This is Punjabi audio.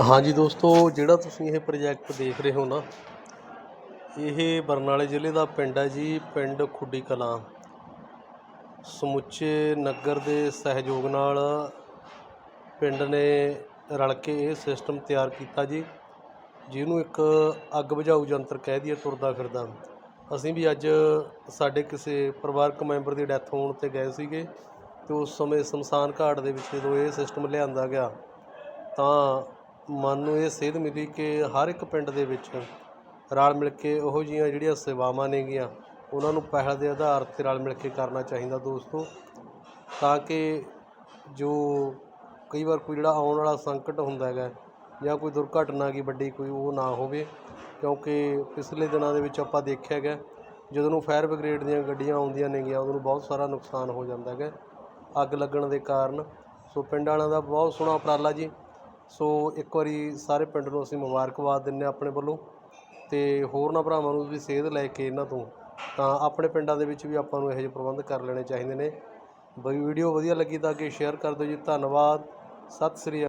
ਹਾਂਜੀ ਦੋਸਤੋ, ਜਿਹੜਾ ਤੁਸੀਂ ਇਹ ਪ੍ਰੋਜੈਕਟ ਦੇਖ ਰਹੇ ਹੋ ਨਾ, ਇਹ ਬਰਨਾਲੇ ਜ਼ਿਲ੍ਹੇ ਦਾ ਪਿੰਡ ਹੈ ਜੀ, ਪਿੰਡ ਖੁੱਡੀ ਕਲਾਂ। ਸਮੁੱਚੇ ਨਗਰ ਦੇ ਸਹਿਯੋਗ ਨਾਲ ਪਿੰਡ ਨੇ ਰਲ ਕੇ ਇਹ ਸਿਸਟਮ ਤਿਆਰ ਕੀਤਾ ਜੀ, ਜਿਹਨੂੰ ਇੱਕ ਅੱਗ ਬੁਝਾਊ ਯੰਤਰ ਕਹਿ ਦਈਏ, ਤੁਰਦਾ ਫਿਰਦਾ। ਅਸੀਂ ਵੀ ਅੱਜ ਸਾਡੇ ਕਿਸੇ ਪਰਿਵਾਰਕ ਮੈਂਬਰ ਦੀ ਡੈਥ ਹੋਣ 'ਤੇ ਗਏ ਸੀਗੇ ਤੇ ਉਸ ਸਮੇਂ ਸ਼ਮਸ਼ਾਨ ਘਾਟ ਦੇ ਵਿੱਚ ਜਦੋਂ ਇਹ ਸਿਸਟਮ ਲਿਆਂਦਾ ਗਿਆ, ਤਾਂ ਮਨ ਨੂੰ ਇਹ ਸੇਧ ਮਿਲੀ ਕਿ ਹਰ ਇੱਕ ਪਿੰਡ ਦੇ ਵਿੱਚ ਰਲ ਮਿਲ ਕੇ ਉਹੋ ਜਿਹੀਆਂ ਜਿਹੜੀਆਂ ਸੇਵਾਵਾਂ ਨੇਗੀਆਂ, ਉਹਨਾਂ ਨੂੰ ਪਹਿਲ ਦੇ ਆਧਾਰ 'ਤੇ ਰਲ ਮਿਲ ਕੇ ਕਰਨਾ ਚਾਹੀਦਾ ਦੋਸਤੋ। ਤਾਂ ਕਿ ਜੋ ਕਈ ਵਾਰ ਕੋਈ ਜਿਹੜਾ ਆਉਣ ਵਾਲਾ ਸੰਕਟ ਹੁੰਦਾ ਹੈਗਾ ਜਾਂ ਕੋਈ ਦੁਰਘਟਨਾ ਕੀ ਵੱਡੀ ਕੋਈ ਉਹ ਨਾ ਹੋਵੇ, ਕਿਉਂਕਿ ਪਿਛਲੇ ਦਿਨਾਂ ਦੇ ਵਿੱਚ ਆਪਾਂ ਦੇਖਿਆ ਹੈਗਾ, ਜਦੋਂ ਨੂੰ ਫਾਇਰ ਬ੍ਰਿਗੇਡ ਦੀਆਂ ਗੱਡੀਆਂ ਆਉਂਦੀਆਂ ਨੇਗੀਆਂ, ਉਦੋਂ ਨੂੰ ਬਹੁਤ ਸਾਰਾ ਨੁਕਸਾਨ ਹੋ ਜਾਂਦਾ ਹੈਗਾ, ਅੱਗ ਲੱਗਣ ਦੇ ਕਾਰਨ। ਸੋ ਪਿੰਡ ਵਾਲਿਆਂ ਦਾ ਬਹੁਤ ਸੋਹਣਾ ਉਪਰਾਲਾ ਜੀ। ਸੋ ਇੱਕ ਵਾਰੀ ਸਾਰੇ ਪਿੰਡ ਨੂੰ ਅਸੀਂ ਮੁਬਾਰਕਬਾਦ ਦਿੰਦੇ ਹਾਂ ਆਪਣੇ ਵੱਲੋਂ ਤੇ ਹੋਰਨਾਂ ਭਰਾਵਾਂ ਨੂੰ ਵੀ ਸੇਧ ਲੈ ਕੇ ਇਹਨਾਂ ਤੋਂ, ਤਾਂ ਆਪਣੇ ਪਿੰਡਾਂ ਦੇ ਵਿੱਚ ਵੀ ਆਪਾਂ ਨੂੰ ਇਹੋ ਜਿਹੇ ਪ੍ਰਬੰਧ ਕਰ ਲੈਣੇ ਚਾਹੀਦੇ ਨੇ। ਬਈ ਵੀਡੀਓ ਵਧੀਆ ਲੱਗੀ ਤਾਂ ਅੱਗੇ ਸ਼ੇਅਰ ਕਰ ਦਿਓ ਜੀ। ਧੰਨਵਾਦ। ਸਤਿ ਸ੍ਰੀ ਅਕਾਲ।